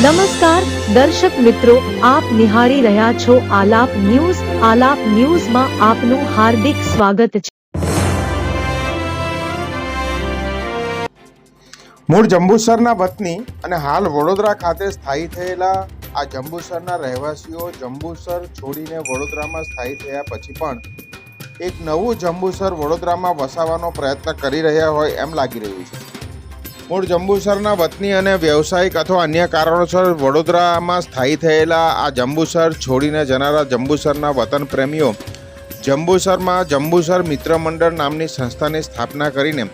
દર્શક મિત્રો, આપ નિહાળી રહ્યા છો આલાપ ન્યૂઝ. આલાપ ન્યૂઝમાં આપનું હાર્દિક સ્વાગત છે. મૂળ જંબુસરના વતની અને હાલ વડોદરા ખાતે સ્થાયી થયેલા આ જંબુસરના રહેવાસીઓ જંબુસર છોડીને વડોદરામાં સ્થાયી થયા પછી પણ એક નવું જંબુસર વડોદરામાં વસાવવાનો પ્રયત્ન કરી રહ્યા હોય એમ લાગી રહ્યું છે. મૂળ જંબુસરના વતની અને વ્યવસાયિક અથવા અન્ય કારણોસર વડોદરામાં સ્થાયી થયેલા આ જંબુસર છોડીને જનારા જંબુસરના વતન પ્રેમીઓ જંબુસરમાં જંબુસર મિત્ર મંડળ નામની સંસ્થાની સ્થાપના કરીને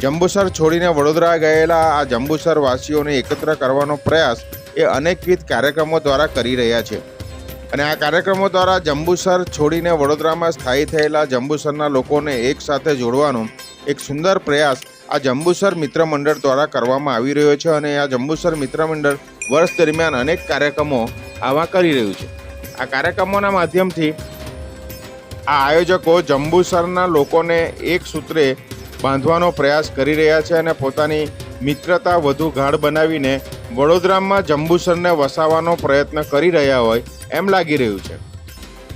જંબુસર છોડીને વડોદરા ગયેલા આ જંબુસર વાસીઓને એકત્ર કરવાનો પ્રયાસ એ અનેકવિધ કાર્યક્રમો દ્વારા કરી રહ્યા છે. અને આ કાર્યક્રમો દ્વારા જંબુસર છોડીને વડોદરામાં સ્થાયી થયેલા જંબુસરના લોકોને એકસાથે જોડવાનો એક સુંદર પ્રયાસ આ જંબુસર મિત્ર મંડળ દ્વારા કરવામાં આવી રહ્યો છે અને આ જંબુસર મિત્ર મંડળ વર્ષ દરમિયાન અનેક કાર્યક્રમો આવા કરી રહ્યું છે. આ કાર્યક્રમોના માધ્યમથી આ આયોજકો જંબુસરના લોકોને એક સૂત્રે બાંધવાનો પ્રયાસ કરી રહ્યા છે અને પોતાની મિત્રતા વધુ ગાઢ બનાવીને વડોદરામાં જંબુસરને વસાવવાનો પ્રયત્ન કરી રહ્યા હોય એમ લાગી રહ્યું છે.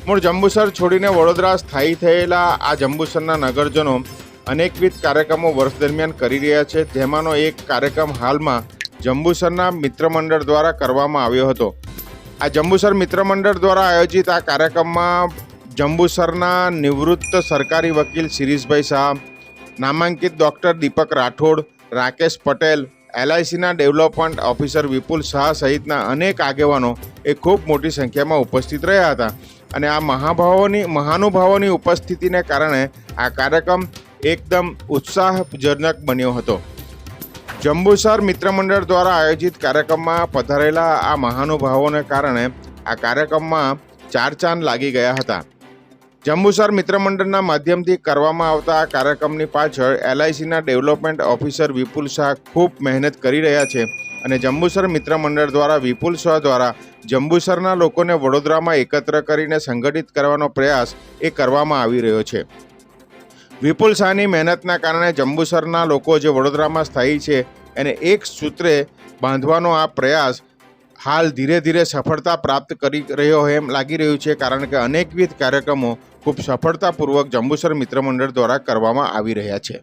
મૂળ જંબુસર છોડીને વડોદરા સ્થાયી થયેલા આ જંબુસરના નગરજનો અનેકવિધ કાર્યક્રમો વર્ષ દરમિયાન કરી રહ્યા છે. જેમાંનો એક કાર્યક્રમ હાલમાં જંબુસરના મિત્રમંડળ દ્વારા કરવામાં આવ્યો હતો. આ જંબુસર મિત્રમંડળ દ્વારા આયોજિત આ કાર્યક્રમમાં જંબુસરના નિવૃત્ત સરકારી વકીલ શિરીષભાઈ શાહ, નામાંકિત ડૉક્ટર દીપક રાઠોડ, રાકેશ પટેલ, એલઆઈસીના ડેવલપમેન્ટ ઓફિસર વિપુલ શાહ સહિતના અનેક આગેવાનો એ ખૂબ મોટી સંખ્યામાં ઉપસ્થિત રહ્યા હતા. અને આ મહાભાવોની, મહાનુભાવોની ઉપસ્થિતિને કારણે આ કાર્યક્રમ એકદમ ઉત્સાહજનક બન્યો હતો. જંબુસર મિત્ર મંડળ દ્વારા આયોજિત કાર્યક્રમમાં પધારેલા આ મહાનુભાવોને કારણે આ કાર્યક્રમમાં ચાર ચાંદ લાગી ગયા હતા. જંબુસર મિત્ર મંડળના માધ્યમથી કરવામાં આવતા આ કાર્યક્રમની પાછળ એલઆઈસીના ડેવલપમેન્ટ ઓફિસર વિપુલ શાહ ખૂબ મહેનત કરી રહ્યા છે અને જંબુસર મિત્ર મંડળ દ્વારા વિપુલ શાહ દ્વારા જંબુસરના લોકોને વડોદરામાં એકત્ર કરીને સંગઠિત કરવાનો પ્રયાસ એ કરવામાં આવી રહ્યો છે. વિપુલ શાહની મહેનતના કારણે જંબુસરના લોકો જે વડોદરામાં સ્થાયી છે, એને એક સૂત્રે બાંધવાનો આ પ્રયાસ હાલ ધીરે ધીરે સફળતા પ્રાપ્ત કરી રહ્યો હોય એમ લાગી રહ્યું છે, કારણ કે અનેકવિધ કાર્યક્રમો ખૂબ સફળતાપૂર્વક જંબુસર મિત્ર મંડળ દ્વારા કરવામાં આવી રહ્યા છે.